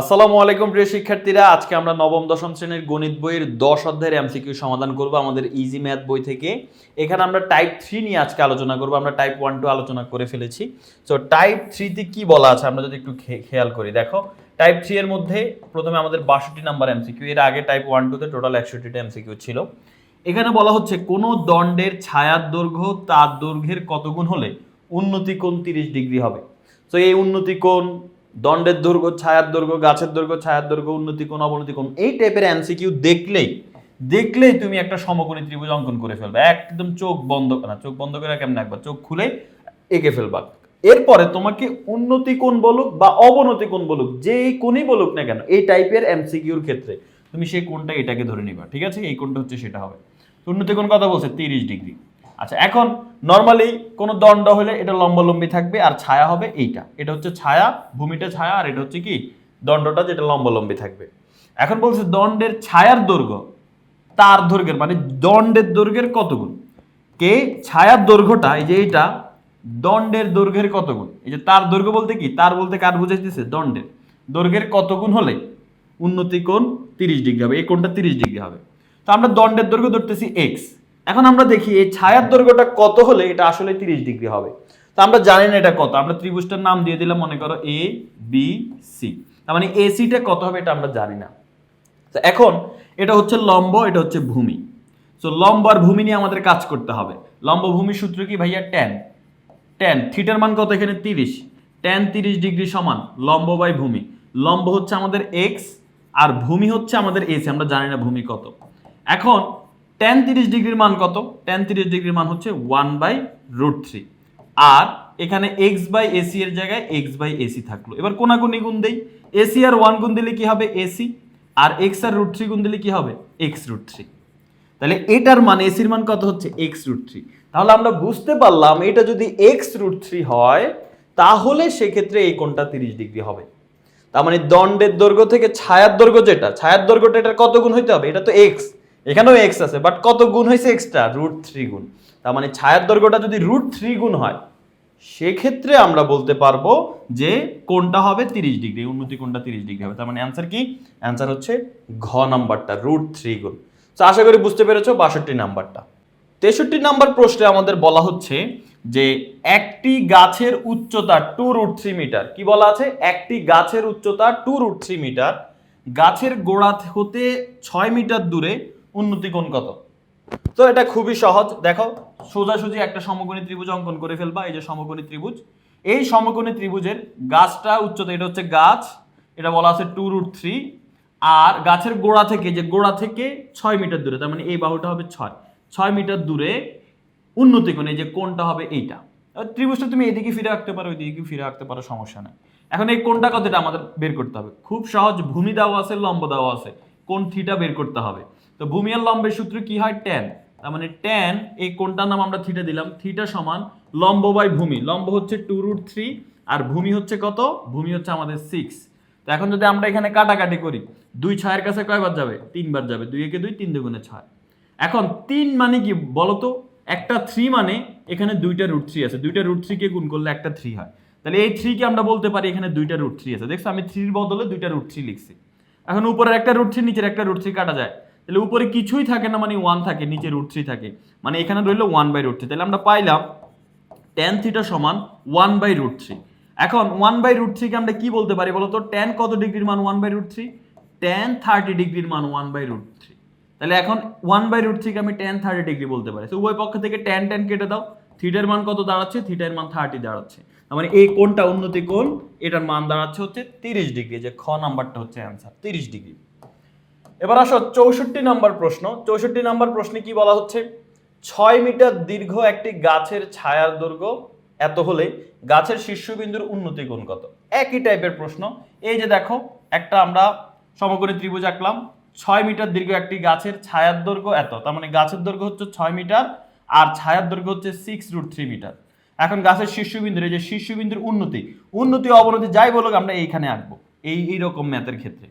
আসসালামু আলাইকুম প্রিয় শিক্ষার্থীরা। আজকে আমরা নবম, দশম শ্রেণির গণিত বইয়ের দশ অধ্যায়ের এমসিকিউ সমাধান করব আমাদের ইজি ম্যাথ বই থেকে। এখানে আমরা টাইপ থ্রি নিয়ে আজকে আলোচনা করব। আমরা টাইপ ওয়ান টু আলোচনা করে ফেলেছি। সো টাইপ থ্রিতে কি বলা আছে আমরা যদি একটু খেয়াল করি। দেখো টাইপ থ্রি এর মধ্যে প্রথমে আমাদের বাষট্টি নাম্বার এমসিকিউ, এর আগে টাইপ ওয়ান টুতে টোটাল একষট্টিটা এমসিকিউ ছিল। এখানে বলা হচ্ছে, কোনো দণ্ডের ছায়ার দৈর্ঘ্য তার দৈর্ঘ্যের কত গুণ হলে উন্নতি কোণ তিরিশ ডিগ্রি হবে। তো এই উন্নতি কোণ দণ্ডের দৈর্ঘ্য, ছায়ার দৈর্ঘ্য, গাছের দৈর্ঘ্য, ছায়ার দৈর্ঘ্য, উন্নতি কোণ, অবনতি কোণ, এই টাইপের এমসিকিউ দেখলেই দেখলেই তুমি একটা সমকোণী ত্রিভুজ অঙ্কন করে ফেলবে। একদম চোখ বন্ধ না, চোখ বন্ধ করে কেমন একবার চোখ খুলে এঁকে ফেলবা। এরপরে তোমাকে উন্নতি কোণ বলুক বা অবনতি কোণ বলুক যে কোণই বলুক না কেন, এই টাইপের এমসিকিউর ক্ষেত্রে তুমি সেই কোণটা এটাকে ধরে নিবা। ঠিক আছে? এই কোণটা হচ্ছে সেটা হবে। উন্নতি কোণ কথা বলছে, তিরিশ ডিগ্রি। আচ্ছা এখন নর্মালি কোনো দণ্ড হলে এটা লম্বালম্বি থাকবে আর ছায়া হবে এইটা। এটা হচ্ছে ছায়া, ভূমিটা ছায়া আর এটা হচ্ছে কি? দণ্ডটা যেটা লম্বালম্বি থাকবে। এখন বলছে দণ্ডের ছায়ার দৈর্ঘ্য, তার দৈর্ঘ্যের মানে দণ্ডের দৈর্ঘ্যের কত গুণ কে? ছায়ার দৈর্ঘ্যটা, এই যে এটা দণ্ডের দৈর্ঘ্যের কত গুণ এই যে তার দৈর্ঘ্য বলতে কি? তার বলতে কার বুঝাইতেছে? দণ্ডের। দৈর্ঘ্যের কত গুণ হলে? উন্নতি কোণ তিরিশ ডিগ্রি হবে, এই কোণটা তিরিশ ডিগ্রি হবে। তো আমরা দণ্ডের দৈর্ঘ্য ধরতেছি এক্স এখন আমরা দেখি এই ছায়ার দৈর্ঘ্যটা কত হলে এটা আসলে তিরিশ ডিগ্রি হবে? তো আমরা জানি না এটা কত। আমরা ত্রিভুজটার নাম দিয়ে দিলাম, মনে করো এ বি সি তার মানে এসিটা কত হবে এটা আমরা জানি না। তো এখন এটা হচ্ছে লম্ব, এটা হচ্ছে ভূমি। সো লম্ব আর ভূমি নিয়ে আমাদের কাজ করতে হবে। লম্ব ভূমি সূত্র কি ভাইয়া? ট্যান ট্যান থিটার মান কত এখানে? তিরিশ। ট্যান তিরিশ ডিগ্রি সমান লম্ব বাই ভূমি। লম্ব হচ্ছে আমাদের এক্স আর ভূমি হচ্ছে আমাদের এসি আমরা জানি না ভূমি কত। এখন ট্যান তিরিশ ডিগ্রির মান কত? ট্যান তিরিশ ডিগ্রির মান হচ্ছে ওয়ান বাই রুট থ্রি আর এখানে এক্স বাই এসি এর জায়গায় এক্স বাই এসি থাকল। এবার কোনাকুনি গুণ দেই। এসি আর ওয়ান গুণ দিলে কি হবে? এসি আর এক্স আর রুট থ্রি গুণ দিলে কি হবে? এক্স রুট থ্রি তাহলে এটার মান এসির মান কত হচ্ছে? এক্স রুট থ্রি তাহলে আমরা বুঝতে পারলাম এটা যদি এক্স রুট থ্রি হয়, তাহলে সেক্ষেত্রে এই কোণটা তিরিশ ডিগ্রি হবে। তার মানে দণ্ডের দৈর্ঘ্য থেকে ছায়ার দৈর্ঘ্য যেটা, ছায়ার দৈর্ঘ্যটা এটার কত গুণ হইতে হবে? এটা তো এক্স এখানেও এক্স আছে বাট কত গুণ হয়েছে এক্সট্রা রুট থ্রি গুণ। তার মানে ছায়ার দৈর্ঘ্যটা যদি রুট থ্রি গুণ হয়, সেক্ষেত্রে আমরা বলতে পারব যে কোনটা হবে তিরিশ ডিগ্রি, উন্নতি কোনটা তিরিশ ডিগ্রি হবে। তার মানে অ্যান্সার কি? অ্যান্সার হচ্ছে ঘ নাম্বারটা রুট থ্রি গুণ। তো আশা করি বুঝতে পেরেছ বাষট্টি নাম্বারটা। তেষট্টি নাম্বার প্রশ্নে আমাদের বলা হচ্ছে যে একটি গাছের উচ্চতা টু রুট থ্রি মিটার কি বলা আছে? একটি গাছের উচ্চতা টু রুট থ্রি মিটার গাছের গোড়া হতে ছয় মিটার দূরে উন্নতি কোণ কত? তো এটা খুবই সহজ। দেখো, সোজাসুজি একটা সমকোণী ত্রিভুজ অঙ্কন করে ফেলবা, এই যে সমকোণী ত্রিভুজ। এই সমকোণী ত্রিভুজের গাছটা উচ্চতা, এটা হচ্ছে গাছ, এটা বলা আছে টু রুট থ্রি আর গাছের গোড়া থেকে, যে গোড়া থেকে ছয় মিটার দূরে, তার মানে এই বাহুটা হবে ছয়। ছয় মিটার দূরে উন্নতি কোণ যে কোণটা হবে এইটা। ত্রিভুজটা তুমি এদিকে ফিরে রাখতে পারো, ওইদিকে ফিরে রাখতে পারো, সমস্যা নেই। এখন এই কোণটা কতটা আমাদের বের করতে হবে? খুব সহজ, ভূমি দেওয়া আছে, লম্ব দেওয়া আছে কোন থিটা বের করতে হবে। তো ভূমি আর লম্বের সূত্র কি হয়? ট্যান তার মানে ট্যান এই কোনটার নাম আমরা থিটা দিলাম। থিটা সমান লম্ব বাই ভূমি। লম্ব হচ্ছে টু রুট থ্রি আর ভূমি হচ্ছে কত? ভূমি হচ্ছে আমাদের সিক্স তো এখন যদি আমরা এখানে কাটাকাটি করি, দুই ছয়ের কাছে কয়বার যাবে? তিনবার যাবে। দুই একে দুই, তিন দুগুণে ছয়। এখন তিন মানে কি বলতো একটা থ্রি মানে এখানে দুইটা রুট থ্রি আছে। দুইটা রুট থ্রিকে গুণ করলে একটা থ্রি হয়। তাহলে এই থ্রিকে আমরা বলতে পারি এখানে দুইটা রুট থ্রি আছে। দেখছ আমি থ্রির বদলে দুইটা রুট থ্রি লিখছি। এখন উপরের একটা রুট থ্রি নিচের একটা রুট থ্রি কাটা যায়। তাহলে উপরে কিছুই থাকে না মানে ওয়ান থাকে নিচে রুট থ্রি থাকে। মানে এখানে রইল ওয়ান বাই রুট থ্রি তাহলে আমরা পাইলাম ট্যান থিটা সমান ওয়ান বাই রুট থ্রি এখন ওয়ান বাই রুট থ্রিকে আমরা কি বলতে পারি বলতো? ট্যান কত ডিগ্রির মান one by root three tan thirty ডিগ্রির মান ওয়ান বাই রুট থ্রি তাহলে এখন ওয়ান বাই রুট থ্রিকে আমি ট্যান থার্টি ডিগ্রি বলতে পারি। তো উভয় পক্ষ থেকে ট্যান ট্যান কেটে দাও। থিটার মান কত দাঁড়াচ্ছে? থিটার মান থার্টি দাঁড়াচ্ছে। মানে এই কোনটা উন্নতি কোণ, এটার মান দাঁড়াচ্ছে হচ্ছে তিরিশ ডিগ্রি যে খ নাম্বারটা হচ্ছে অ্যান্সার তিরিশ ডিগ্রি এবার আসো চৌষট্টি নম্বর প্রশ্ন। চৌষট্টি নম্বর প্রশ্নে কি বলা হচ্ছে? ছয় মিটার দীর্ঘ একটি গাছের ছায়ার দৈর্ঘ্য এত হলে গাছের শীর্ষবিন্দুর উন্নতি কোণ কত? একই টাইপের প্রশ্ন। এই যে দেখো, একটা আমরা সমকোণী ত্রিভুজ আঁকলাম। ছয় মিটার দীর্ঘ একটি গাছের ছায়ার দৈর্ঘ্য এত। তার মানে গাছের দৈর্ঘ্য হচ্ছে ছয় মিটার, আর ছায়ার দৈর্ঘ্য হচ্ছে সিক্স রুট থ্রি মিটার এখন গাছের শীর্ষবিন্দুর, এই যে শীর্ষবিন্দুর উন্নতি উন্নতি অবনতি যাই বলুক, আমরা এইখানে আঁকবো। এই, এইরকম ম্যাথের ক্ষেত্রে।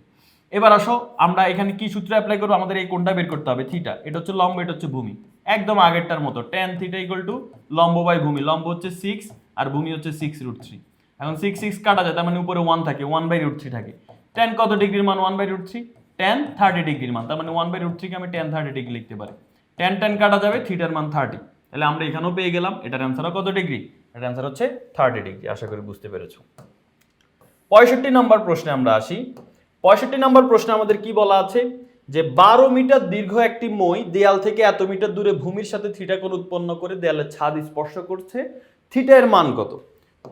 এবার আসো, আমরা এখানে কি সূত্র অ্যাপ্লাই করব? আমাদের এই কোনটা বের করতে হবে থিটা এটা হচ্ছে লম্ব, এটা হচ্ছে ভূমি। একদম আগেরটার মতো টেন থিটা ইকুয়াল টু লম্ব বাই ভূমি। লম্ব হচ্ছে সিক্স আর ভূমি হচ্ছে সিক্স রুট থ্রি এখন সিক্স সিক্স কাটা যায়, তার মানে উপরে ওয়ান থাকে ওয়ান বাই রুট থ্রি থাকে। টেন কত ডিগ্রির মান? One by root three tan thirty ডিগ্রির মান, তার মানে ওয়ান বাই রুট থ্রিকে আমি টেন থার্টি ডিগ্রি লিখতে পারি। টেন টেন কাটা যাবে থিটার মান থার্টি তাহলে আমরা এখানেও পেয়ে গেলাম, এটার অ্যান্সারও কত ডিগ্রি? এটার অ্যান্সার হচ্ছে থার্টি ডিগ্রি আশা করি বুঝতে পেরেছ। পঁয়ষট্টি নম্বর প্রশ্নে আমরা আসি। পঁয়ষট্টি নম্বর প্রশ্নে আমাদের কি বলা আছে? যে বারো মিটার দীর্ঘ একটি মই দেয়াল থেকে এত মিটার দূরে ভূমির সাথে থিটা কোণ উৎপন্ন করে দেয়ালের ছাদ স্পর্শ করছে। থিটা এর মান কত?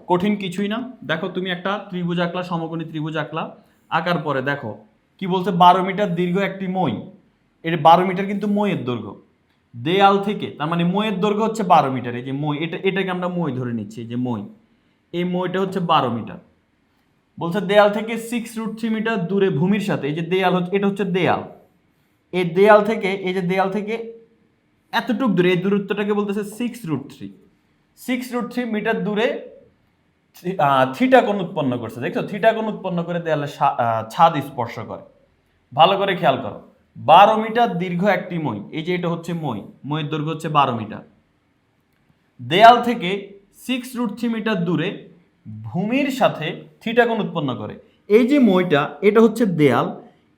কঠিন কিছুই না। দেখো, তুমি একটা ত্রিভুজ আঁকলা, সমকোণী ত্রিভুজ আঁকলা। আঁকার পরে দেখো, কি বলছে? বারো মিটার দীর্ঘ একটি মই। এর বারো মিটার কিন্তু মইয়ের দৈর্ঘ্য। দেয়াল থেকে, তার মানে মইয়ের দৈর্ঘ্য হচ্ছে বারো মিটার। এই যে মই, এটা, এটাকে আমরা মই ধরে নিচ্ছি যে মই। এই মইটা হচ্ছে বারো মিটার। বলছে দেয়াল থেকে সিক্স রুট থ্রি মিটার দূরে ভূমির সাথে, এই যে দেয়াল হচ্ছে, এটা হচ্ছে দেয়াল। এই দেয়াল থেকে, এই যে দেয়াল থেকে এতটুক দূরে, এই দূরত্বটাকে বলতেছে six root three six root three metre দূরে থিটা কোণ উৎপন্ন করছে, দেখছ? থিটা কোণ উৎপন্ন করে দেয়ালে ছাদ স্পর্শ করে। ভালো করে খেয়াল করো। বারো মিটার দীর্ঘ একটি মই, এই যে এটা হচ্ছে মই, মইয়ের দৈর্ঘ্য হচ্ছে বারো মিটার দেয়াল থেকে সিক্স রুট থ্রি মিটার দূরে ভূমির সাথে থিটা কোণ উৎপন্ন করে। এই যে মইটা, এটা হচ্ছে দেয়াল।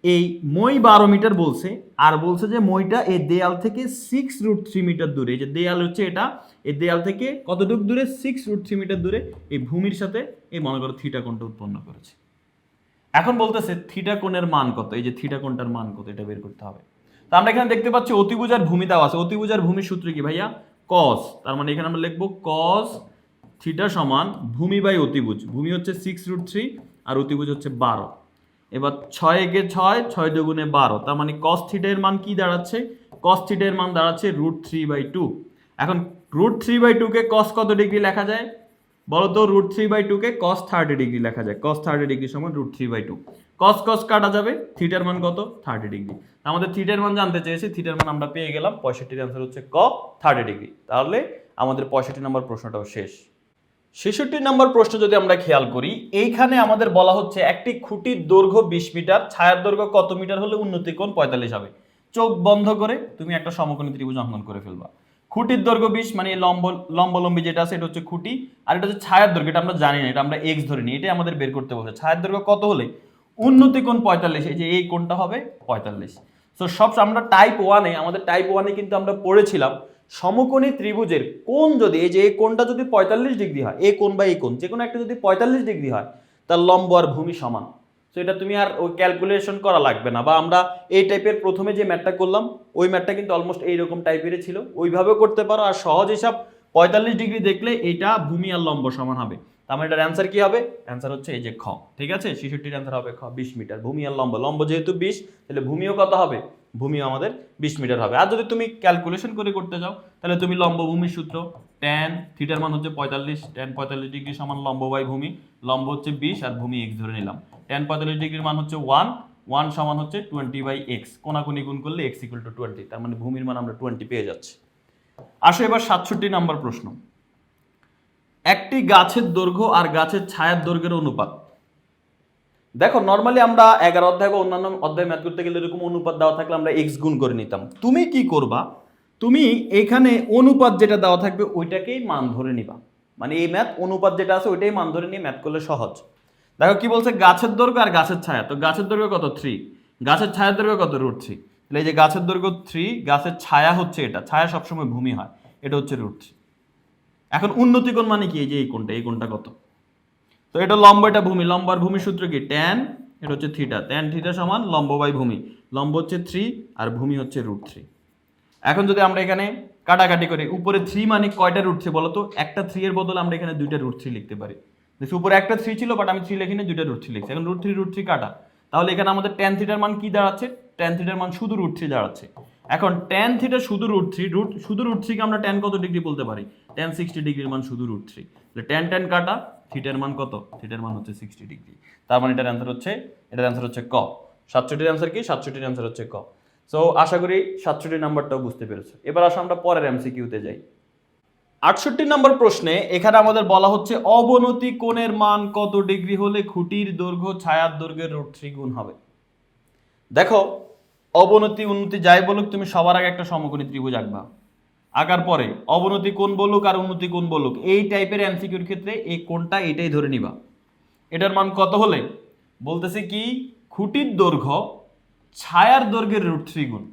এই মই বারো মিটার বলছে, আর বলছে যে মইটা এই দেয়াল থেকে সিক্স রুট থ্রি মিটার দূরে। যে দেয়াল হচ্ছে এটা, এই দেয়াল থেকে কতটুকু দূরে? সিক্স রুট থ্রি মিটার দূরে। এই ভূমির সাথে এই মনে করো থিটা উৎপন্ন করেছে। এখন বলতেছে থিটা মান কত? এই যে থিটা কোণটার মান কত? এটা বের করতে হবে। তা আমরা এখানে দেখতে পাচ্ছি অতিভুজার ভূমি দেওয়া আছে। অতিভুজার ভূমির সূত্র কি ভাইয়া? কস তার মানে এখানে আমরা লিখব কস থিটা সমান ভূমি বাই অতিভুজ। ভূমি হচ্ছে সিক্স রুট থ্রি আর অতিভুজ হচ্ছে বারো। এবার ছয় একে ছয় ছয় দুগুণে বারো, তার মানে কস থিটের মান কি দাঁড়াচ্ছে? কস থিটের মান দাঁড়াচ্ছে রুট থ্রি বাই টু এখন রুট থ্রি বাই টুকে কস কত ডিগ্রি লেখা যায়? বলো তো রুট থ্রি বাই টুকে কস থার্টি ডিগ্রি লেখা যায়। কস থার্টি ডিগ্রি সমান root three by two cos cos কাটা যাবে থিটার মান কত? থার্টি ডিগ্রি আমাদের থিটার মান জানতে চেয়েছি থিটার মান আমরা পেয়ে গেলাম, পঁয়ষট্টির অ্যান্সার হচ্ছে ক থার্টি ডিগ্রি তাহলে আমাদের পঁয়ষট্টি নম্বর প্রশ্নটাও শেষ। ছেষট্টি নম্বর প্রশ্ন যদি আমরা খেয়াল করি, এইখানে আমাদের বলা হচ্ছে একটি খুঁটির দৈর্ঘ্য বিশ মিটার, ছায়ার দৈর্ঘ্য কত মিটার হলে উন্নতি কোণ পঁয়তাল্লিশ হবে? চোখ বন্ধ করে তুমি একটা সমকোণী ত্রিভুজ অঙ্কন করে ফেলবা। খুঁটির দৈর্ঘ্য বিশ মানে লম্ব, লম্বলম্বী যেটা আছে, এটা হচ্ছে খুঁটি, আর এটা হচ্ছে ছায়ার দৈর্ঘ্য, এটা আমরা জানি না, এটা আমরা এক্স ধরে নিই, এটাই আমাদের বের করতে বলছে। ছায়ার দৈর্ঘ্য কত হলে? উন্নতি কোণ পঁয়তাল্লিশ, এই যে এই কোণটা হবে পঁয়তাল্লিশ। সো সব আমরা টাইপ ওয়ানে আমাদের টাইপ ওয়ানে কিন্তু আমরা পড়েছিলাম সমকোণী ত্রিভুজের কোণ যদি, এই যে এই কোণটা যদি পঁয়তাল্লিশ ডিগ্রি হয়, এই কোণ বা এই কোণ, যে কোনো একটা যদি পঁয়তাল্লিশ ডিগ্রি হয়, তার লম্ব আর ভূমি সমান। তো এটা তুমি আর ওই ক্যালকুলেশন করা লাগবে না, বা আমরা এই টাইপের প্রথমে যে ম্যাটটা করলাম, ওই ম্যাটটা কিন্তু অলমোস্ট এইরকম টাইপেরই ছিল। ওইভাবেও করতে পারো, আর সহজ হিসাব, পঁয়তাল্লিশ ডিগ্রি দেখলে এইটা ভূমি আর লম্ব সমান হবে। তার মানে এটার অ্যান্সার কি হবে? অ্যান্সার হচ্ছে এই যে খ, ঠিক আছে? শিশুটির অ্যান্সার হবে খ, বিশ মিটার, ভূমি আর লম্ব। লম্ব যেহেতু বিশ, তাহলে ভূমিও কত হবে? ভূমিও আমাদের বিশ মিটার হবে। আর যদি তুমি ক্যালকুলেশন করে করতে যাও তাহলে তুমি লম্ব ভূমির সূত্র ট্যান থিটার মান হচ্ছে পঁয়তাল্লিশ ট্যান পঁয়তাল্লিশ ডিগ্রি সমান লম্ব বাই ভূমি, লম্ব হচ্ছে বিশ আর ভূমি এক্স ধরে নিলাম। ট্যান পঁয়তাল্লিশ ডিগ্রির মান হচ্ছে ওয়ান ওয়ান সমান হচ্ছে টোয়েন্টি বাই এক্স কোনাকুনি গুণ করলে এক্স ইকুয়াল টু টোয়েন্টি তার মানে ভূমির মান আমরা টোয়েন্টি পেয়ে যাচ্ছি। আসো এবার সাতষট্টি নাম্বার প্রশ্ন। একটি গাছের দৈর্ঘ্য আর গাছের ছায়ার দৈর্ঘ্যের অনুপাত। দেখো নর্মালি আমরা এগারো অধ্যায় বা অন্যান্য অধ্যায় ম্যাথ করতে গেলে এরকম অনুপাত দেওয়া থাকলে আমরা এক্স গুণ করে নিতাম। তুমি কি করবা? তুমি এখানে অনুপাত যেটা দেওয়া থাকবে ওইটাকেই মান ধরে নিবা। মানে এই ম্যাথ অনুপাত যেটা আছে ওইটাই মান ধরে নিয়ে ম্যাথ করলে সহজ। দেখো কি বলছে? গাছের দৈর্ঘ্য আর গাছের ছায়া। তো গাছের দৈর্ঘ্য কত? থ্রি গাছের ছায়ার দৈর্ঘ্য কত? রুট থ্রি তাহলে এই যে গাছের দৈর্ঘ্য থ্রি গাছের ছায়া হচ্ছে এটা। ছায়া সবসময় ভূমি হয়। এটা হচ্ছে রুট থ্রি এখন উন্নতি কোণ মানে কি? এই যে এই কোণটা এই কোণটা কত? তো এটা লম্ব এটা ভূমি লম্ব আর ভূমির সূত্র কি? ট্যান এটা হচ্ছে থিটা ট্যান থিটা সমান লম্ব বাই ভূমি। লম্ব হচ্ছে থ্রি আর ভূমি হচ্ছে রুট থ্রি এখন যদি আমরা এখানে কাটাকাটি করি, উপরে থ্রি মানে কয়টা রুট থ্রি বলো একটা থ্রি এর বদলে আমরা এখানে দুইটা রুট থ্রি লিখতে পারি। উপরে একটা থ্রি ছিল বাট আমি থ্রি লিখিনি, দুইটা রুট থ্রি লিখছি। এখন রুট থ্রি রুট থ্রি কাটা। তাহলে এখানে আমাদের ট্যান থিটার মান কি দাঁড়াচ্ছে? ট্যান থিটার মান শুধু রুট থ্রি দাঁড়াচ্ছে। এখন ট্যান থিটা শুধু রুট থ্রি রুট শুধু রুট থ্রিকে আমরা ট্যান কত ডিগ্রি বলতে পারি? ট্যান সিক্সটি ডিগ্রির মান শুধু রুট থ্রি ট্যান ট্যান কাটা থিটার মান কত? থিটার মান হচ্ছে সিক্সটি ডিগ্রি তার মানে এটার অ্যান্সার হচ্ছে, এটার অ্যান্সার হচ্ছে ক। সাতষট্টির অ্যান্সার কি? সাতষট্টির অ্যান্সার হচ্ছে ক। সো আশা করি সাতষট্টি নাম্বারটাও বুঝতে পেরেছ। এবার আসো আমরা পরের এমসিকিউতে যাই। আটষট্টি নম্বর প্রশ্নে এখানে আমাদের বলা হচ্ছে, অবনতি কোণের মান কত ডিগ্রি হলে খুঁটির দৈর্ঘ্য ছায়ার দৈর্ঘ্যের রোড থ্রি গুণ হবে? দেখো, অবনতি, উন্নতি যাই বলুক, তুমি সবার আগে একটা সমকোণী ত্রিভুজ আঁকবা। আঁকার পরে, অবনতি কোন বলুক আর উন্নতি কোন বলুক, এই টাইপের এমসিকিউর ক্ষেত্রে এই কোনটা এটাই ধরে নিবা। এটার মান কত হলে? বলতেছে কি, খুঁটির দৈর্ঘ্য ছায়ার দৈর্ঘ্যের রুট থ্রি গুণ।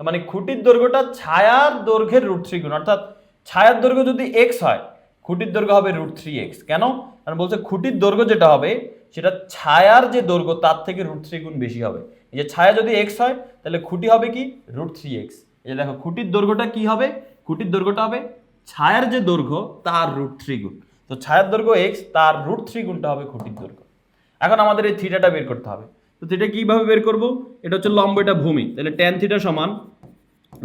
মানে খুঁটির দৈর্ঘ্যটা ছায়ার দৈর্ঘ্যের রুট থ্রি গুণ, অর্থাৎ ছায়ার দৈর্ঘ্য যদি এক্স হয়, খুঁটির দৈর্ঘ্য হবে রুট থ্রি এক্স কেন? কারণ বলছে খুঁটির দৈর্ঘ্য যেটা হবে, সেটা ছায়ার যে দৈর্ঘ্য, তার থেকে রুট থ্রি গুণ বেশি হবে। এই যে ছায়া যদি এক্স হয়, তাহলে খুঁটি হবে কি? রুট থ্রি এক্স এই দেখো, খুঁটির দৈর্ঘ্যটা কি হবে? খুঁটির দৈর্ঘ্যটা হবে ছায়ার যে দৈর্ঘ্য, তার রুট থ্রি গুণ। তো ছায়ার দৈর্ঘ্য এক্স তার রুট থ্রি গুণটা হবে খুঁটির দৈর্ঘ্য। এখন আমাদের এই থিটাটা বের করতে হবে। তো থিটা কীভাবে বের করব? এটা হচ্ছে লম্ব, এটা ভূমি। তাহলে ট্যান থিটা সমান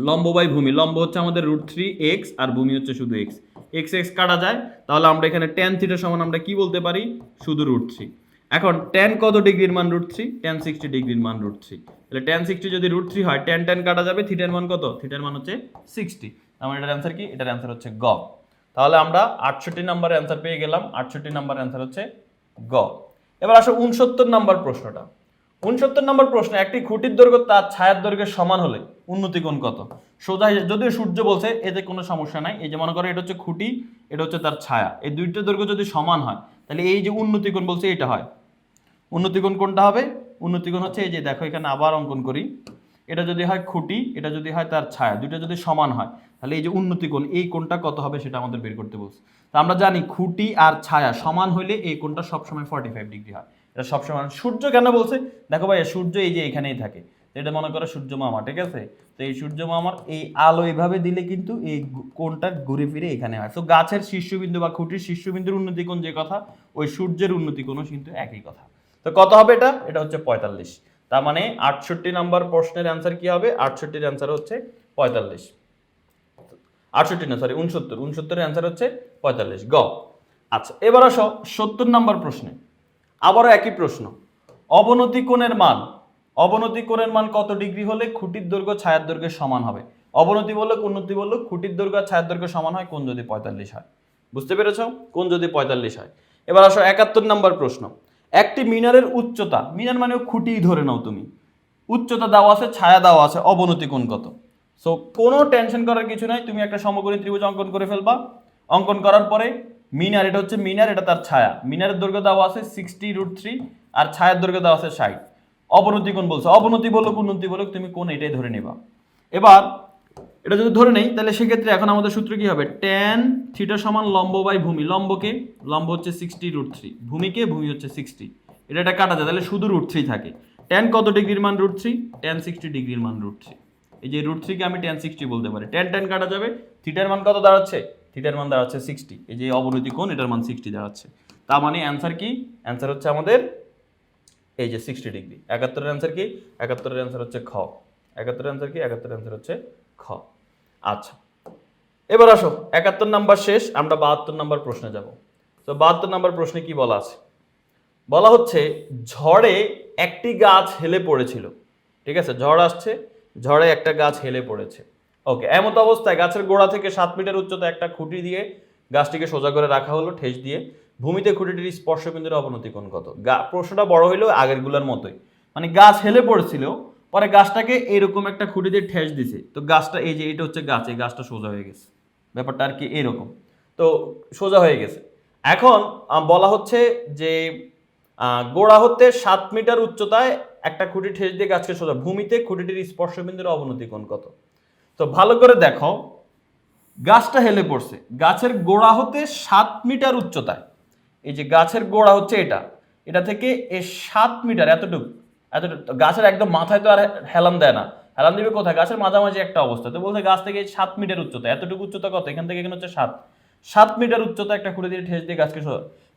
লম্ব বাই ভূমি। লম্ব হচ্ছে আমাদের রুট থ্রি এক্স আর ভূমি হচ্ছে শুধু এক্স এক্স এক্স কাটা যায়। তাহলে আমরা এখানে ট্যান থিটা সমান আমরা কি বলতে পারি? শুধু রুট থ্রি এখন টেন কত ডিগ্রির মান রুট থ্রি টেন সিক্সটি ডিগ্রির মান রুট থ্রি তাহলে টেন সিক্সটি যদি রুট থ্রি হয় টেন টেন কাটা যাবে থিটার মান কত? থিটার মান হচ্ছে সিক্সটি আমার এটার অ্যান্সার কি? এটার অ্যান্সার হচ্ছে গ। তাহলে আমরা আটষট্টি নাম্বারের অ্যান্সার পেয়ে গেলাম। আটষট্টি নাম্বার অ্যান্সার হচ্ছে গ। এবার আসো উনসত্তর নাম্বার প্রশ্নটা। উনসত্তর নম্বর প্রশ্ন একটি খুঁটির দৈর্ঘ্য তার ছায়ার দৈর্ঘ্যের সমান হলে উন্নতি কোণ কত? সোজা যদিও সূর্য বলছে, এতে কোনো সমস্যা নাই। এই যে মনে করো, এটা হচ্ছে খুঁটি, এটা হচ্ছে তার ছায়া। এই দুইটা দৈর্ঘ্য যদি সমান হয়, তাহলে এই যে উন্নতি কোণ বলছে, এটা হয় উন্নতি কোণ কোনটা হবে? উন্নতি কোণ হচ্ছে এই যে দেখো, এখানে আবার অঙ্কন করি। এটা যদি হয় খুঁটি, এটা যদি হয় তার ছায়া, দুইটা যদি সমান হয়, তাহলে এই যে উন্নতি এই কোণটা কত হবে সেটা আমাদের বের করতে বলছে। তা আমরা জানি খুঁটি আর ছায়া সমান হলে এই কোণটা সবসময় ফর্টি ফাইভ ডিগ্রি হয়। এটা সবসময়, সূর্য কেন বলছে? দেখো ভাইয়া, সূর্য এই যে এখানেই থাকে। এটা মনে করো সূর্য মামা, ঠিক আছে? তো এই সূর্য মামার এই আলো এইভাবে দিলে কিন্তু এই কোণটা ঘুরে ফিরে এখানে হয়। তো গাছের শীর্ষবিন্দু বা খুঁটির শীর্ষবিন্দুর উন্নতি যে কথা, ওই সূর্যের উন্নতি কোণও কিন্তু একই কথা। তো কত হবে এটা? এটা হচ্ছে পঁয়তাল্লিশ। তার মানে আটষট্টি নাম্বার প্রশ্নের অ্যান্সার কি হবে? আটষট্টির অ্যান্সার হচ্ছে পঁয়তাল্লিশ। আটষট্টি না সরি উনসত্তর। উনসত্তরের অ্যান্সার হচ্ছে পঁয়তাল্লিশ। গ। আচ্ছা এবার আসো সত্তর নাম্বার প্রশ্নে। আবারও একই প্রশ্ন। অবনতি কোণের মান, অবনতি কোণের মান কত ডিগ্রি হলে খুঁটির দৈর্ঘ্য ছায়ার দৈর্ঘ্যের সমান হবে? অবনতি বলল উন্নতি বলল? খুঁটির দৈর্ঘ্য আর ছায়ার দৈর্ঘ্য সমান হয় কোন যদি পঁয়তাল্লিশ হয়। বুঝতে পেরেছ? কোন যদি পঁয়তাল্লিশ হয়। এবার আসো একাত্তর নাম্বার প্রশ্ন। একটি মিনারের উচ্চতা, মিনার মানে খুঁটিই ধরে নাও তুমি। উচ্চতা দেওয়া আছে, ছায়া দেওয়া আছে, অবনতি কোণ কত? সো কোনো টেনশন করার কিছু নাই, তুমি একটা সমকোণী ত্রিভুজ অঙ্কন করে ফেলবা। অঙ্কন করার পরে মিনার, এটা হচ্ছে মিনার, এটা তার ছায়া। মিনারের দৈর্ঘ্য দেওয়া আছে সিক্সটি রুট থ্রি আর ছায়ার দৈর্ঘ্য দেওয়া আছে ষাট। অবনতি কোণ বলছে। অবনতি বলুক, উন্নতি বলুক, তুমি কোন এটাই ধরে নেবা। এবার এটা যদি ধরে নেই, তাহলে সেক্ষেত্রে এখন আমাদের সূত্র কি হবে? ট্যান থিটা সমান লম্ব বাই ভূমি। লম্বকে, লম্ব হচ্ছে সিক্সটি রুট থ্রি ভূমিকে, ভূমি হচ্ছে সিক্সটি এটা এটা কাটা যায়, তাহলে শুধু রুট থ্রি থাকে। ট্যান কত ডিগ্রির মান রুট থ্রি ট্যান সিক্সটি ডিগ্রির মান রুট থ্রি এই যে রুট থ্রিকে আমি ট্যান সিক্সটি বলতে পারি। ট্যান ট্যান কাটা যাবে। থিটার মান কত দাঁড়াচ্ছে? থিটার মান দাঁড়াচ্ছে সিক্সটি এই যে অবনতি কোণ, এটার মান সিক্সটি দাঁড়াচ্ছে। তার মানে অ্যান্সার কি? অ্যান্সার হচ্ছে আমাদের এই যে সিক্সটি ডিগ্রি। একাত্তরের অ্যান্সার কি? একাত্তরের অ্যান্সার হচ্ছে খ। একাত্তরের অ্যান্সার কি? একাত্তরের অ্যান্সার হচ্ছে খ। আচ্ছা। এবার আসো, একাত্তর নাম্বার শেষ, আমরা বাহাত্তর নাম্বার প্রশ্নে যাব। তো বাহাত্তর নাম্বার প্রশ্নে কি বলা আছে? বলা হচ্ছে, ঝড়ে একটি গাছ হেলে পড়েছিল। ঠিক আছে? ঝড় আসছে, ঝড়ে একটা গাছ হেলে পড়েছে। ওকে, এমত অবস্থায় গাছের গোড়া থেকে সাত মিটার উচ্চতা একটা খুঁটি দিয়ে গাছটিকে সোজা করে রাখা হলো, ঠেস দিয়ে। ভূমিতে খুঁটিটির স্পর্শবিন্দুর অবনতি কোণ কত? গা- প্রশ্নটা বড় হইলেও আগেরগুলোর মতোই। মানে গাছ হেলে পড়েছিল পরে গাছটাকে এরকম একটা খুঁটি দিয়ে ঠেস দিছে। তো গাছটা এই যে, এটা হচ্ছে গাছ, এই গাছটা সোজা হয়ে গেছে। ব্যাপারটা আর কি এরকম। তো সোজা হয়ে গেছে। এখন বলা হচ্ছে যে গোড়া হতে সাত মিটার উচ্চতায় একটা খুঁটি ঠেস দিয়ে গাছকে সোজা, ভূমিতে খুঁটিটির স্পর্শবিন্দুর অবনতি কোণ কত? তো ভালো করে দেখো, গাছটা হেলে পড়ছে। গাছের গোড়া হতে সাত মিটার উচ্চতায়। এই যে গাছের গোড়া হচ্ছে এটা। এটা থেকে এ সাত মিটার, এতটুকু। এতটুকু তো গাছের একদম মাথায় তো আর হেলান দেয় না। হেলান দিবে কোথায়? গাছের মাঝামাঝি একটা অবস্থা। তো বলছে গাছ থেকে সাত মিটার উচ্চতা। এতটুকু উচ্চতা কত? এখান থেকে এখানে হচ্ছে সাত। সাত মিটার উচ্চতা একটা খুঁটি দিয়ে ঠেস দিয়ে গাছকে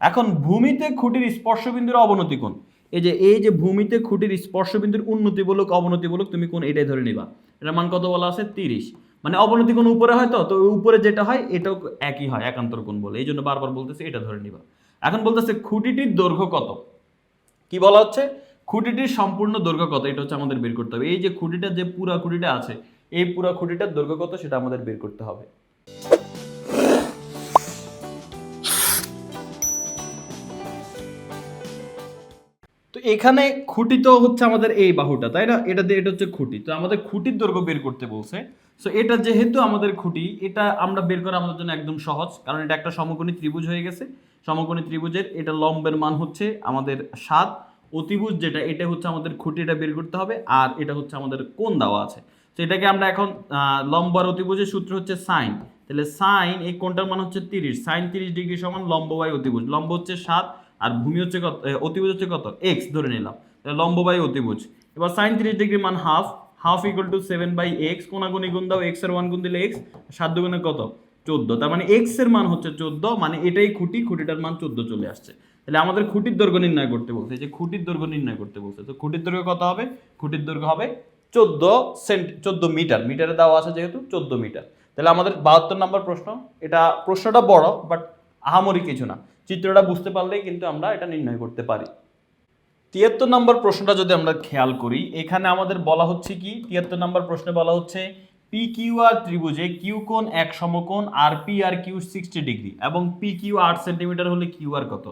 এখন ভূমিতে খুঁটির স্পর্শবিন্দুর অবনতি কোণ এই যে এই যে ভূমিতে খুঁটির স্পর্শবিন্দুর উন্নতি বলুক অবনতি বলুক তুমি কোন এটাই ধরে নিবা। এটার মান কত বলা আছে? তিরিশ। মানে অবনতি কোন উপরে হয় তো? তো উপরে যেটা হয়, এটাও একই হয়, একান্তর কোণ বলে। এই জন্য বারবার বলতেছে এটা ধরে নিবা। এখন বলতেছে খুঁটিটির দৈর্ঘ্য কত? কি বলা হচ্ছে? খুঁটিটির সম্পূর্ণ দৈর্ঘ্য কত? এটা হচ্ছে আমাদের বের করতে হবে। এই যে খুঁটিটা, যে পুরা খুঁটিটা আছে, এই পুরা খুঁটিটার দৈর্ঘ্য কত? সেটা আমাদের বের করতে হবে। তো এখানে খুঁটি তো হচ্ছে আমাদের এই বাহুটা, তাই না? এটা দিয়ে এটা হচ্ছে খুঁটি। তো আমাদের খুঁটির দৈর্ঘ্য বের করতে বলছে। সো এটা যেহেতু আমাদের খুঁটি, এটা আমরা বের করা আমাদের জন্য একদম সহজ, কারণ এটা একটা সমকোণী ত্রিভুজ হয়ে গেছে। সমকোণী ত্রিভুজের এটা লম্বের মান হচ্ছে আমাদের সাত। অতিভুজ যেটা এটা হচ্ছে আমাদের খুঁটিটা বের করতে হবে আর এটা হচ্ছে আমাদের কোন দেওয়া আছে। তো এটাকে আমরা এখন আহ, লম্ব অতিভুজের সূত্র হচ্ছে সাইন। তাহলে সাইন এই কোনটার মান হচ্ছে তিরিশ? সাইন তিরিশ ডিগ্রি সমান লম্ব বাই অতিভুজ। লম্ব হচ্ছে সাত আর ভূমি হচ্ছে কত অতিভুজ হচ্ছে কত? এক্স ধরে নিলাম। তাহলে লম্ব বাই অতিভুজ। এবার সাইন তিরিশ ডিগ্রি মান half half equal to seven by X কোনাগুনি গুণ দাও এক্সের ওয়ান গুণ দিলে এক্স সাত দুগুণে কত? চোদ্দ। তার মানে এক্সের মান হচ্ছে চোদ্দ মানে এটাই খুঁটি খুঁটিটার মান চোদ্দ চলে আসছে। তাহলে আমাদের খুঁটির দৈর্ঘ্য নির্ণয় করতে বলছে। যে খুঁটির দৈর্ঘ্য নির্ণয় করতে বলছে। তো খুঁটির দৈর্ঘ্য কত হবে? খুঁটির দৈর্ঘ্য হবে চোদ্দ সেন্ট, চোদ্দ মিটার। মিটারে দেওয়া আছে যেহেতু চোদ্দ মিটার। তাহলে আমাদের বাহাত্তর নম্বর প্রশ্ন। এটা প্রশ্নটা বড় বাট আহামরি কিছু না। চিত্রটা বুঝতে পারলেই কিন্তু আমরা এটা নির্ণয় করতে পারি। তিয়াত্তর নম্বর প্রশ্নটা যদি আমরা খেয়াল করি, এখানে আমাদের বলা হচ্ছে কি? তিয়াত্তর নম্বর প্রশ্নে বলা হচ্ছে পি কিউ আর ত্রিভুজে কিউ কোণ এক সমকোণ, আর P R Q sixty degree. এবং পি কিউ আট সেন্টিমিটার হলে কিউ আর কত?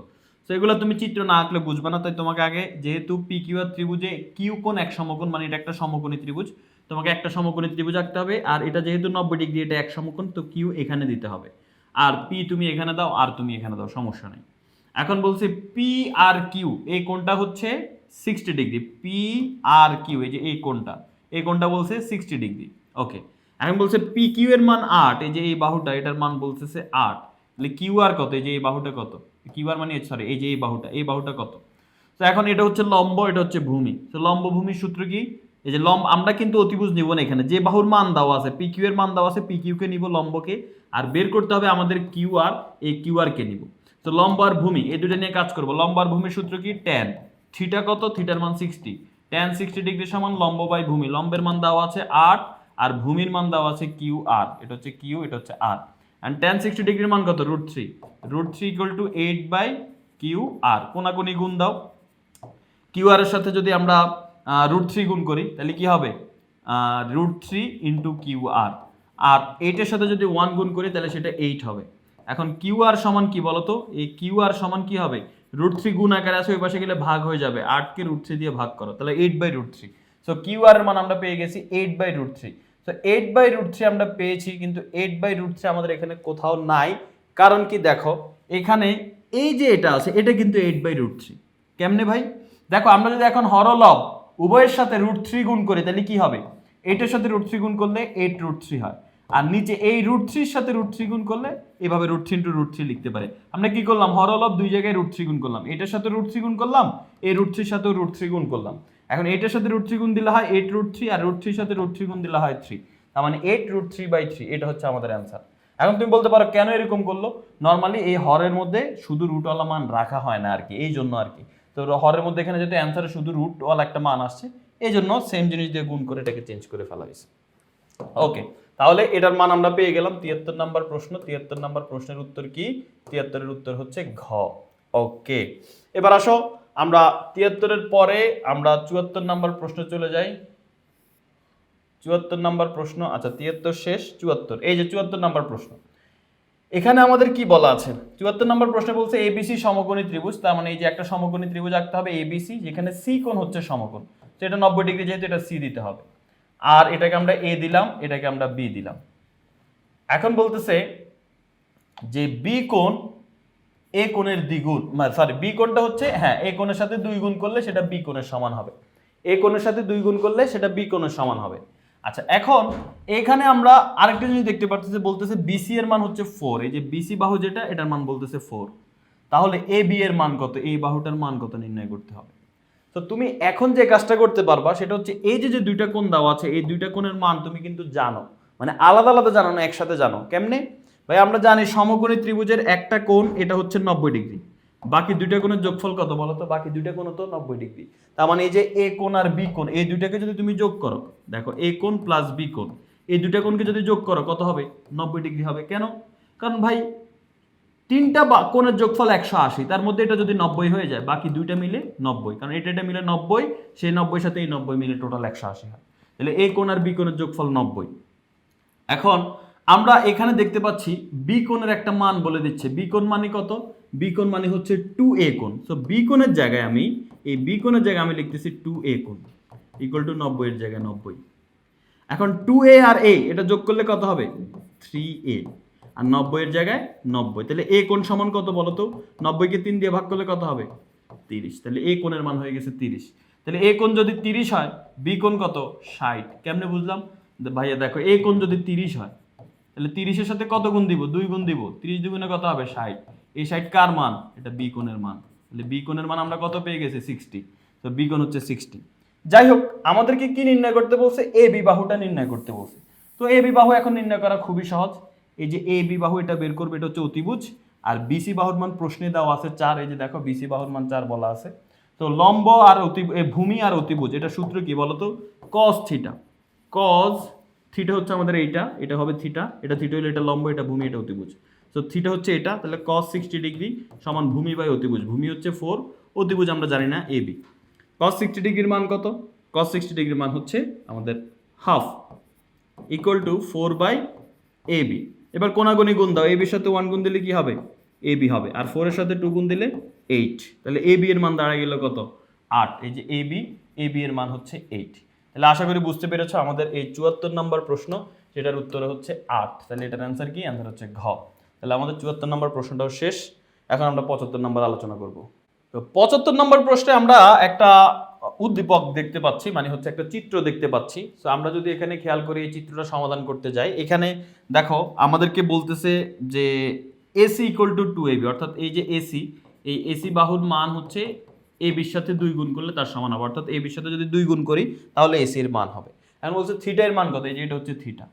তো এগুলো তুমি চিত্র না আঁকলে বুঝবে না। তাই তোমাকে আগে যেহেতু পি কিউ আর ত্রিভুজে কিউ কোন এক সমকোণ মানে এটা একটা সমকোণী ত্রিভুজ, তোমাকে একটা সমকোণী ত্রিভুজ আঁকতে হবে। আর এটা যেহেতু নব্বই ডিগ্রি, এটা এক সমকোণ, তো কিউ এখানে দিতে হবে। আর পি তুমি এখানে দাও, আর তুমি এখানে দাও, সমস্যা নেই। এখন বলছে পি আর কিউ এই কোণটা হচ্ছে sixty degree. P R Q এই যে এই কোণটা এই কোণটা বলছে সিক্সটি ডিগ্রি। ওকে এখন বলছে পি কিউ এর মান আট, এই যে এই বাহুটা, এটার মান বলতেছে আট। তাহলে কিউ আর কত? এই যে এই বাহুটা কত? কিউ আর মানে সরি এই যে এই বাহুটা এই বাহুটা কত? তো এখন এটা হচ্ছে লম্ব, এটা হচ্ছে ভূমি। তো লম্ব ভূমির সূত্র কি? এই যে লম্ব, আমরা কিন্তু অতিভুজ নিব না এখানে। যে বাহুর মান দেওয়া আছে পি কিউ এর মান দেওয়া আছে পি কিউ কে নিব লম্বকে, আর বের করতে হবে আমাদের কিউ আর, এই কিউ আর কে নিব। তো লম্ব আর ভূমি, এই দুটো নিয়ে কাজ করব। লম্ব আর ভূমির সূত্র কি? ট্যান থিটা কত? থিটার মান সিক্সটি ট্যান সিক্সটি ডিগ্রি সমান লম্ব বাই ভূমি। লম্বের মান দেওয়া আছে আট, আর ভূমির মান দেওয়া আছে কিউ আর এটা হচ্ছে কিউ এটা হচ্ছে আর অ্যান্ড ট্যান সিক্সটি ডিগ্রির মান কত? Root three root three equal to eight by Q R কোনাকুনি গুণ দাও। কিউ আর এর সাথে যদি আমরা রুট থ্রি গুণ করি, তাহলে কি হবে? Root three into Q R আর এইটের সাথে যদি ওয়ান গুণ করি, তাহলে সেটা এইট হবে। এখন কিউ আর সমান কি বলতো? এই কিউ আর সমান কি হবে? রুট থ্রি গুণ আকারে আছে, ওই পাশে গেলে ভাগ হয়ে যাবে। আটকে রুট থ্রি দিয়ে ভাগ করো। তাহলে eight by root three so Q R মান আমরা পেয়ে গেছি eight by root three so eight by root three আমরা পেয়েছি কিন্তু এইট বাই রুট থ্রি আমাদের এখানে কোথাও নাই কারণ কি দেখো এখানে এই যে এটা আছে এটা কিন্তু এইট বাই রুট থ্রি কেমনে ভাই দেখো আমরা যদি এখন হরলব উভয়ের সাথে রুট থ্রি গুণ করি তাহলে কি হবে এইটার সাথে রুট থ্রি গুণ করলে এইট রুট থ্রি হয় আর নিচে এই রুট থ্রির সাথে রুট থ্রি গুণ করলে এভাবে root three into root three লিখতে পারে আমরা কি করলাম হরলব দুই জায়গায় রুট থ্রি গুণ করলাম এটার সাথে রুট থ্রি গুণ করলাম এই রুট থ্রির সাথেও রুট থ্রি গুণ করলাম এখন এটার সাথে রুট থ্রি গুণ দিলে হয় এইট রুট থ্রি আর রুট থ্রির সাথে রুট থ্রি গুণ দিলে হয় থ্রি তার মানে eight root three by three এটা হচ্ছে আমাদের অ্যান্সার এখন তুমি বলতে পারো কেন এরকম করল? নর্মালি এই হরের মধ্যে শুধু রুটওয়ালা মান রাখা হয় না আর কি এই জন্য আর কি তো হরের মধ্যে এখানে যেহেতু অ্যান্সারে শুধু রুটওয়ালা একটা মান আসছে, এই জন্য সেম জিনিস দিয়ে গুণ করে এটাকে চেঞ্জ করে ফেলা হয়েছে। ওকে তাহলে এটার মান আমরা পেয়ে গেলাম তিয়াত্তর নাম্বার প্রশ্ন। তিয়াত্তর নাম্বার প্রশ্নের উত্তর কি? তিয়াত্তরের উত্তর হচ্ছে ঘ। ওকে এবার আসো আমরা তিয়াত্তরের পরে আমরা চুয়াত্তর নাম্বার প্রশ্ন চলে যাই। চুয়াত্তর নাম্বার প্রশ্ন আচ্ছা তিয়াত্তর শেষ, চুয়াত্তর। এই যে চুয়াত্তর নাম্বার প্রশ্ন। এখানে আমাদের কি বলা আছে? চুয়াত্তর নম্বর প্রশ্ন বলছে এবিসি সমকোণী ত্রিভুজ, তার মানে এই যে একটা সমকোণী ত্রিভুজ আঁকতে হবে এবিসি যেখানে সি কোণ হচ্ছে সমকোণ। তো এটা নব্বই ডিগ্রি যেহেতু এটা সি দিতে হবে। আর এটাকে আমরা এ দিলাম, এটাকে আমরা বি দিলাম। এখন বলতেছে যে বি কোণ এ কোণের দ্বিগুণ সরি বি কোণটা হচ্ছে হ্যাঁ এ কোণের সাথে দুই গুণ করলে সেটা বি কোণের সমান হবে। এ কোণের সাথে দুই গুণ করলে সেটা বি কোণের সমান হবে। আচ্ছা এখন এখানে আমরা আরেকটা জিনিস দেখতে যে বলতেছে বিসি এর মান হচ্ছে ফোর এই যে বিসি বাহু যেটা, এটার মান বলতেছে ফোর তাহলে এ বি এর মান কত? এই বাহুটার মান কত নির্ণয় করতে হবে। তো তুমি এখন যে কাজটা করতে পারবা, সেটা হচ্ছে এই যে যে দুইটা কোণ দেওয়া আছে, এই দুইটা কোণের মান তুমি কিন্তু জানো। মানে আলাদা আলাদা জানো না, একসাথে জানো। কেমনে? ভাই, আমরা জানি সমকোণী ত্রিভুজের একটা কোণ, এটা হচ্ছে নব্বই ডিগ্রি। বাকি দুইটা কোণের যোগফল কত বলো তো? বাকি দুইটা কোণ তো নব্বই ডিগ্রি। তার মানে এই যে এ কোণ আর বি কোণ, এই দুইটাকে যদি তুমি যোগ করো, দেখো, এ কোণ প্লাস বি কোণ, এই দুইটা কোণকে যদি যোগ করো, কত হবে? নব্বই ডিগ্রি হবে। কেন? কারণ ভাই, তিনটা কোণের যোগফল একশো আশি, তার মধ্যে এটা যদি নব্বই হয়ে যায়, বাকি দুইটা মিলে নব্বই। কারণ এটা এটা মিলে নব্বই, সেই নব্বই সাথে এই নব্বই মিলে টোটাল একশো আশি হয়। তাহলে এ কোণ আর বি কোণের যোগফল নব্বই। এখন আমরা এখানে দেখতে পাচ্ছি বি কোণের একটা মান বলে দিচ্ছে। বি কোণ মানে কত? বি কোণ মানে হচ্ছে টু এ কোণ। সো বি কোণের জায়গায় আমি, এই বি কোণের জায়গায় আমি লিখতেছি টু এ কোণ। ইকুয়াল টু নব্বইয়ের জায়গায় নব্বই। এখন টু এ আর এ এটা যোগ করলে কত হবে? থ্রি এ আর নব্বইয়ের জায়গায় নব্বই। তাহলে এ কোণ সমান কত বলো তো নব্বইকে তিন দিয়ে ভাগ করলে কত হবে? তিরিশ। তাহলে এ কোণের মান হয়ে গেছে তিরিশ। তাহলে এ কোণ যদি তিরিশ হয় বি কোণ কত? ষাট। কেমনে বুঝলাম? ভাইয়া দেখো এ কোণ যদি তিরিশ হয় তাহলে তিরিশের সাথে কত গুণ দিব? দুই গুণ দিব। তিরিশ দুগুণে কত হবে? ষাট। এই ষাট কার মান? এটা বি কোণের মান। তাহলে বি কোণের মান আমরা কত পেয়ে গেছি? সিক্সটি তো বি কোণ হচ্ছে সিক্সটি যাই হোক, আমাদেরকে কি নির্ণয় করতে বলছে? এ বি বাহুটা নির্ণয় করতে বলছে। তো এ বি বাহু এখন নির্ণয় করা খুবই সহজ। এই যে এ বি বাহু এটা বের করবে, এটা হচ্ছে অতিভুজ। আর বিসি বাহুর মান প্রশ্নে দেওয়া আছে চার। এই যে দেখো বিসি বাহুর মান চার বলা আছে। তো লম্ব আর অতি ভূমি আর অতিভুজ, এটা সূত্র কি বলতো? কস থিটা কজ থিটা হচ্ছে আমাদের এইটা, এটা হবে থিটা এটা থিটা হলে এটা লম্ব, এটা ভূমি, এটা অতিভুজ। তো থিটা হচ্ছে এটা, তাহলে কস সিক্সটি ডিগ্রি সমান ভূমি বাই অতিভুজ। ভূমি হচ্ছে ফোর অতিভুজ আমরা জানি না এ বি কস সিক্সটি ডিগ্রির মান কত? কস সিক্সটি ডিগ্রির মান হচ্ছে আমাদের half equal to four by A B এবার কোনাগুনি গুণ দাও এ বির সাথে ওয়ান গুণ দিলে কি হবে? এ বি হবে। আর ফোরের সাথে টু গুণ দিলে এইট তাহলে এ বি এর মান দাঁড়ায় গেল কত? আট। এই যে এ বি এ বি এর মান হচ্ছে এইট তাহলে আশা করি বুঝতে পেরেছ আমাদের এই চুয়াত্তর নম্বর প্রশ্ন, যেটার উত্তর হচ্ছে আট। তাহলে এটার অ্যান্সার কি? অ্যান্সার হচ্ছে ঘ। তাহলে আমাদের চুয়াত্তর নম্বর প্রশ্নটাও শেষ। এখন আমরা পঁচাত্তর নম্বর আলোচনা করব। তো পঁচাত্তর নম্বর প্রশ্নে আমরা একটা উদ্দীপক দেখতে পাচ্ছি মানে হচ্ছে একটা চিত্র দেখতে পাচ্ছি। তো আমরা যদি এখানে খেয়াল করি, এই চিত্রটা সমাধান করতে যাই। এখানে দেখো, আমাদেরকে বলতেছে যে AC equal to two AB অর্থাৎ এই যে এসি এই এসি বাহুর মান হচ্ছে এ বির সাথে দুই গুণ করলে তার সমান হবে। অর্থাৎ এ বির সাথে যদি দুই গুণ করি, তাহলে এসি এর মান হবে। এখন বলছে থিটা এর মান কত? এই যে এটা হচ্ছে থিটা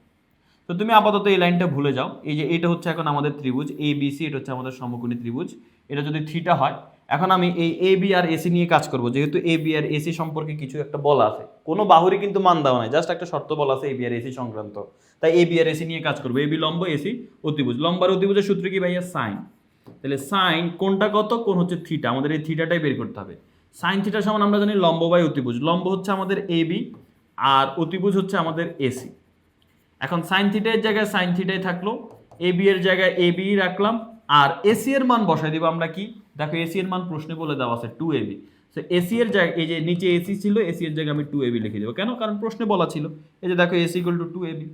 তো তুমি আপাতত এই লাইনটা ভুলে যাও। এই যে এটা হচ্ছে এখন আমাদের ত্রিভুজ এ বি সি এটা হচ্ছে আমাদের সমকোণী ত্রিভুজ। এটা যদি থিটা হয়, এখন আমি এই এ বি আর এসি নিয়ে কাজ করব। যেহেতু এ বি আর এসি সম্পর্কে কিছু একটা বলা আছে। কোনো বাহুরই কিন্তু মান দেওয়া নাই জাস্ট একটা শর্ত বলা আছে এ বি আর এসি সংক্রান্ত। তাই এ বি আর এসি নিয়ে কাজ করব। এ বি লম্ব এসি অতিভুজ। লম্ব আর অতিভুজের সূত্র কি ভাইয়া? সাইন তাহলে সাইন কোনটা কত? কোন হচ্ছে থিটা আমাদের এই থিটাটাই বের করতে হবে। সাইন থিটা সমান আমরা জানি লম্ব বাই অতিভুজ। লম্ব হচ্ছে আমাদের এ বি আর অতিভুজ হচ্ছে আমাদের এসি এখন সাইন থিটার জায়গায় সাইন থিটাই থাকল। এ বি এর জায়গায় এ বি রাখলাম। আর এসি এর মান বসাই দিব আমরা কি? দেখো এসি এর মান প্রশ্নে বলে দেওয়া আছে two A B so AC এর জায়গায় এই যে নিচে এসি ছিল এসি এর জায়গায় আমি টু এ বি লিখে দেবো। কেন? কারণ প্রশ্নে বলা ছিল। এই যে দেখো AC equal to two A B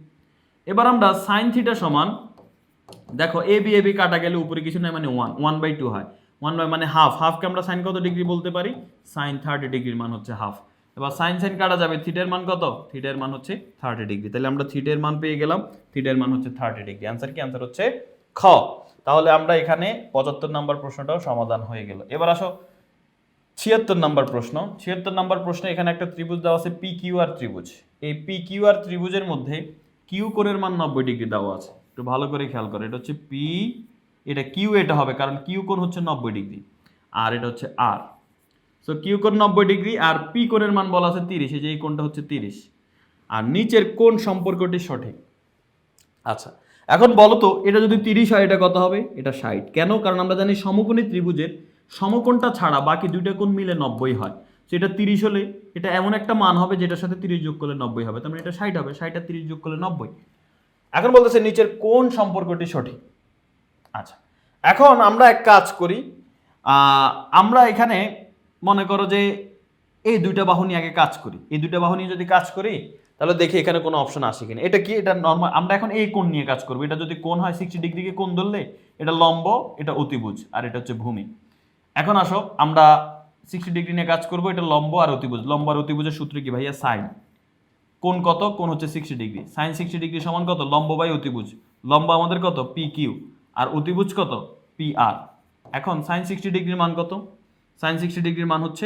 এবার আমরা সাইন থিটা সমান দেখো এ বি এ বি কাটা গেলে উপরে কিছু নাই মানে ওয়ান ওয়ান বাই টু হয়। ওয়ান বাই মানে হাফ হাফকে আমরা সাইন কত ডিগ্রি বলতে পারি? সাইন থার্টি ডিগ্রির মান হচ্ছে হাফ এবার সাইন সাইন কাটা যাবে থিটের মান কত? থিটের মান হচ্ছে থার্টি ডিগ্রি তাহলে আমরা থিটের মান পেয়ে গেলাম থিটের মান হচ্ছে থার্টি ডিগ্রি অ্যান্সার কি? অ্যান্সার হচ্ছে খ। তাহলে আমরা এখানে পঁচাত্তর নম্বর প্রশ্নটাও সমাধান হয়ে গেল। এবার আসো, ছিয়াত্তর নম্বর প্রশ্ন। ছিয়াত্তর নম্বর প্রশ্নে এখানে একটা ত্রিভুজ দেওয়া আছে পি কিউ আর ত্রিভুজ। এই পি কিউ আর ত্রিভুজের মধ্যে কিউ কোণের মান নব্বই ডিগ্রি দেওয়া আছে। একটু ভালো করে খেয়াল করো। এটা হচ্ছে পি এটা কিউ এটা হবে, কারণ কিউ কোণ হচ্ছে নব্বই ডিগ্রি, আর এটা হচ্ছে আর সো কিউ কোণ নব্বই ডিগ্রি, আর পি কোণের মান বলা আছে তিরিশ, এই যে এই কোণটা হচ্ছে তিরিশ। আর নিচের কোণ সম্পর্কটি সঠিক। আচ্ছা এখন বলো তো, এটা যদি তিরিশ হয়, এটা কত হবে? এটা ষাট। কেন? কারণ আমরা জানি সমকোণী ত্রিভুজের সমকোণটা ছাড়া বাকি দুইটা কোণ মিলে নব্বই হয়। সেটা তিরিশ হলে এটা এমন একটা মান হবে যেটার সাথে তিরিশ যোগ করলে নব্বই হবে। তার মানে এটা ষাট হবে, ষাট আর তিরিশ যোগ করলে নব্বই। এখন বলতেছে নিচের কোন সম্পর্কটি সঠিক? আচ্ছা এখন আমরা এক কাজ করি আমরা এখানে মনে করো যে এই দুইটা বাহু নিয়ে আগে কাজ করি। এই দুইটা বাহু নিয়ে যদি কাজ করি, তাহলে দেখি এখানে কোনো অপশন আসে কিনা। এটা কি? এটা নর্মাল আমরা এখন এই কোণ নিয়ে কাজ করব। এটা যদি কোণ হয় সিক্সটি ডিগ্রিকে কোণ ধরলে, এটা লম্ব, এটা অতিভুজ, আর এটা হচ্ছে ভূমি। এখন আসো, আমরা সিক্সটি ডিগ্রি নিয়ে কাজ করব, এটা লম্ব আর অতিভুজ। লম্ব আর অতিভুজের সূত্র কি ভাইয়া? সাইন। কোণ কত? কোন হচ্ছে sixty degree sine sixty degree সমান কত? লম্ব বাই অতিভুজ। লম্ব আমাদের কত? পি কিউ আর অতিভুজ কত? পি আর এখন সাইন সিক্সটি ডিগ্রির মান কত? সাইন সিক্সটি ডিগ্রির মান হচ্ছে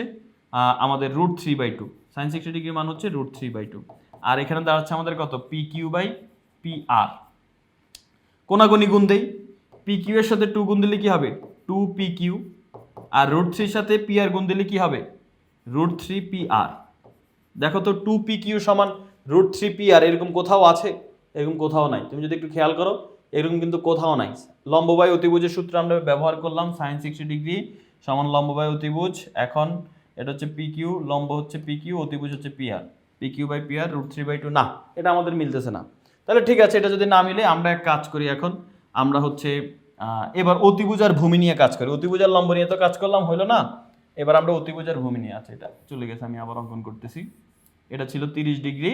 আমাদের root three by two sine sixty ডিগ্রির মান হচ্ছে রুট থ্রি বাই টু আর এখানে দাঁড়াচ্ছে আমাদের কত? P Q by P R কোনাগুনি গুণ দেই। পি কিউ এর সাথে টু গুণ দিলে কি হবে? টু পি কিউ আর রুট থ্রির সাথে পি আর গুণ দিলে কি হবে? রুট থ্রি পি আর দেখো তো টু পি কিউ সমান রুট থ্রি পি আর এরকম কোথাও আছে? এরকম কোথাও নাই। তুমি যদি একটু খেয়াল করো, এরকম কিন্তু কোথাও নাই। লম্ববাই অতিভুজের সূত্র আমরা ব্যবহার করলাম সাইন সিক্সটি ডিগ্রি সমান লম্ববাই অতিভুজ। এখন এটা হচ্ছে পি কিউ লম্ব হচ্ছে পি কিউ অতিভুজ হচ্ছে P R P Q by P R root three by two না, এটা আমাদের মিলতেছে না। তাহলে ঠিক আছে, এটা যদি না মিলে, আমরা এক কাজ করি এখন। আমরা হচ্ছে এবার অতিভুজ আর ভূমি নিয়ে কাজ করি। অতিভুজ আর লম্ব নিয়ে তো কাজ করলাম, হইল না? এবার আমরা অতিভুজ আর ভূমি নিয়ে আছে এটা চলে গেছে, আমি আবার অঙ্কন করতেছি। এটা ছিল তিরিশ ডিগ্রি,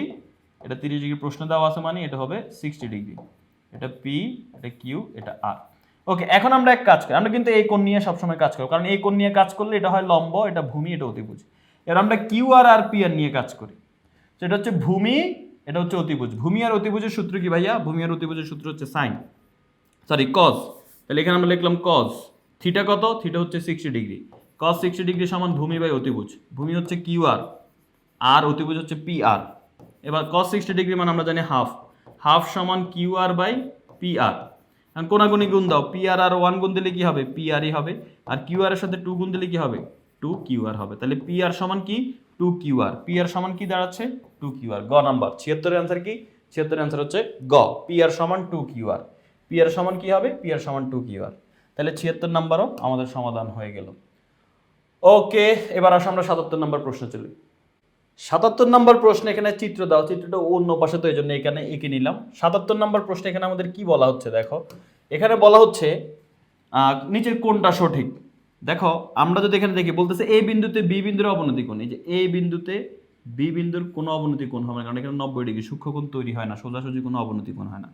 এটা তিরিশ ডিগ্রি প্রশ্ন দেওয়া আছে মানে এটা হবে সিক্সটি ডিগ্রি। এটা পি এটা কিউ এটা আর ওকে এখন আমরা এক কাজ করি, আমরা কিন্তু এই কোণ নিয়ে সবসময় কাজ করব, কারণ এই কোণ নিয়ে কাজ করলে এটা হয় লম্ব, এটা ভূমি, এটা অতিভুজ। এবার আমরা কিউ আর আর পি আর নিয়ে কাজ করি। সেটা হচ্ছে ভূমি, এটা হচ্ছে অতিভুজ। ভূমি আর অতিভুজের সূত্র কি ভাইয়া? ভূমি আর অতিভুজের সূত্র হচ্ছে সাইন সরি কজ তাহলে এখানে আমরা লিখলাম কজ থিটা কত? থিটা হচ্ছে sixty degree. Cos sixty degree সমান ভূমি বাই অতিভুজ। ভূমি হচ্ছে কিউ আর আর অতিভুজ হচ্ছে পি আর এবার কস সিক্সটি ডিগ্রি মানে আমরা জানি হাফ হাফ সমান Q R by P R এখন কোনাগুনি গুণ দাও। পি আর আর ওয়ান গুণ দিলে কি হবে? পি আরই হবে। আর কিউ আর এর সাথে টু গুণ দিলে কি হবে? টু কিউ আর হবে। তাহলে পি আর সমান কি? Two Q R P R সমান কি দাঁড়াচ্ছে? টু কিউ আর গ নাম্বার। ছিয়াত্তরের অ্যান্সার কি? ছিয়াত্তরের অ্যান্সার হচ্ছে গ। পি আর সমান two Q R P R সমান কি হবে? পি আর সমান টু কিউ আর তাহলে ছিয়াত্তর নাম্বারও আমাদের সমাধান হয়ে গেল। ওকে, এবার আসো আমরা সাতাত্তর নম্বর প্রশ্ন চলি। সাতাত্তর নম্বর প্রশ্ন এখানে চিত্র দাও, চিত্রটা অন্য পাশে তো এই জন্য এখানে এঁকে নিলাম। সাতাত্তর নম্বর প্রশ্ন এখানে আমাদের কি বলা হচ্ছে দেখো? এখানে বলা হচ্ছে নিচের কোনটা সঠিক? দেখো, আমরা যদি এখানে দেখি, বলতেছে এই বিন্দুতে বি বিন্দুর অবনতি কোণ। এই যে এ বিন্দুতে বি বিন্দুর কোনো অবনতি কোণ হবে না, কারণ এখানে নব্বই ডিগ্রি সূক্ষ্মকোণ তৈরি হয় না, সোজাসুজি কোনো অবনতি কোণ হয় না।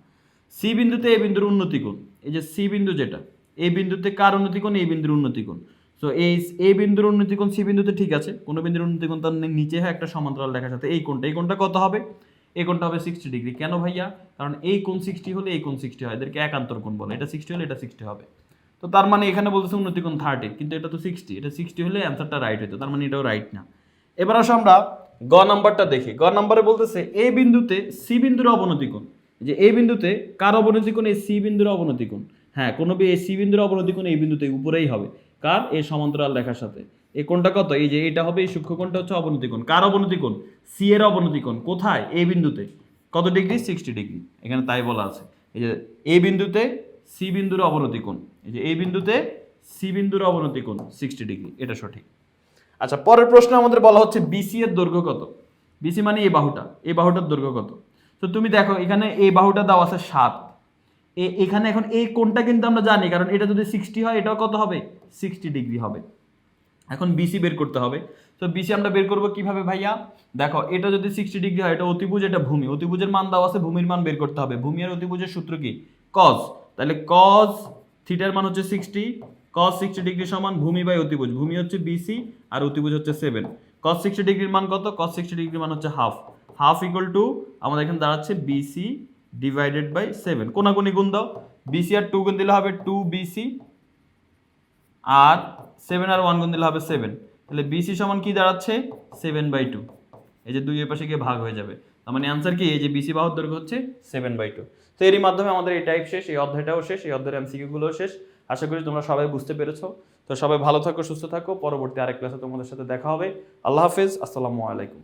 সি বিন্দুতে এ বিন্দুর উন্নতি কোণ। এই যে সি বিন্দু যেটা, এ বিন্দুতে কার উন্নতি কোণ এই বিন্দুর উন্নতি কোণ। সো এই এ বিন্দুর উন্নতি কোণ, সি বিন্দুতে ঠিক আছে। কোনো বিন্দুর উন্নতি কোণ তার নিচে হয়, একটা সমান্তরাল রেখার সাথে এই কোণটা এই কোণটা কত হবে? এই কোণটা হবে সিক্সটি ডিগ্রি কেন ভাইয়া? কারণ এই কোণ সিক্সটি হলে এই কোণ সিক্সটি হয়। এদেরকে একান্তর কোণ বলে। এটা সিক্সটি হলে এটা সিক্সটি হবে। তো তার মানে এখানে বলতেছে উন্নতি কোণ থার্টি কিন্তু এটা তো সিক্সটি এটা সিক্সটি হলে অ্যান্সারটা রাইট হতো তার মানে এটাও রাইট না। এবার আসো আমরা গ নাম্বারটা দেখি। গ নাম্বারে বলতেছে, এ বিন্দুতে সি বিন্দুর অবনতি কোণ। যে এই বিন্দুতে কার অবনতি কোণ? এই সি বিন্দুর অবনতি কোণ। হ্যাঁ কোনো বি- এই সি বিন্দুর অবনতি কোণ এই বিন্দুতে উপরেই হবে। কার? এই সমান্তরাল রেখার সাথে। এই কোণটা কত? এই যে এটা হবে, এই সূক্ষ্ম কোণটা হচ্ছে অবনতি কোণ। কার অবনতি কোণ? সি এর অবনতি কোণ। কোথায়? এই বিন্দুতে। কত ডিগ্রি? Sixty degree. এখানে তাই বলা আছে। এই যে এই বিন্দুতে সি বিন্দুর অবনতি কোণ। এই যে এই বিন্দুতে সি বিন্দুর অবনতি কোণ, সিক্সটি ডিগ্রি। এটা সঠিক। আচ্ছা পরের প্রশ্ন আমাদের বলা হচ্ছে বিসি এর দৈর্ঘ্য কত? বিসি মানে এই বাহুটা। এই বাহুটার দৈর্ঘ্য কত? তো তুমি দেখো, এখানে এই বাহুটা দেওয়া আছে সাত। এ- এখানে এখন এই কোণটা কিন্তু আমরা জানি, কারণ এটা যদি সিক্সটি হয়, এটাও কত হবে? সিক্সটি ডিগ্রি হবে। এখন বিসি বের করতে হবে। তো বিসি আমরা বের করব কীভাবে ভাইয়া? দেখো, এটা যদি সিক্সটি ডিগ্রি হয়, এটা অতিভুজ, এটা ভূমি। অতিভুজের মান দেওয়া আছে, ভূমির মান বের করতে হবে। ভূমি আর অতিভুজের সূত্র কি? কজ তাহলে কজ থিটার মান হচ্ছে সিক্সটি কজ সিক্সটি ডিগ্রি সমান ভূমি বাই অতিভুজ। ভূমি হচ্ছে বিসি আর অতিভুজ হচ্ছে সেভেন কজ সিক্সটি ডিগ্রির মান কত? কজ সিক্সটি ডিগ্রির মান হচ্ছে হাফ হাফ ইকুয়াল টু আমাদের এখানে দাঁড়াচ্ছে বিসি ডিভাইডেড বাই সেভেন কোনাকুনি গুণ দাও। বিসি আর টু গুণ দিলে হবে টু বিসি আর সেভেন আর ওয়ান গুণ দিলে হবে সেভেন তাহলে বিসি সমান কি দাঁড়াচ্ছে? সেভেন বাই টু এই যে দুই পাশে গিয়ে ভাগ হয়ে যাবে। তার মানে অ্যান্সার কি? এই যে বিসি বাহুর দৈর্ঘ্য হচ্ছে সেভেন বাই টু তো এরই মাধ্যমে আমাদের এই টাইপ শেষ, এই অধ্যায়টাও শেষ, এই অধ্যায়ের এমসিকিউগুলোও শেষ। আশা করি তোমরা সবাই বুঝতে পেরেছ। তো সবাই ভালো থাকো, সুস্থ থাকো। পরবর্তী আরেক ক্লাসে তোমাদের সাথে দেখা হবে। আল্লাহ হাফেজ। আসসালামু আলাইকুম।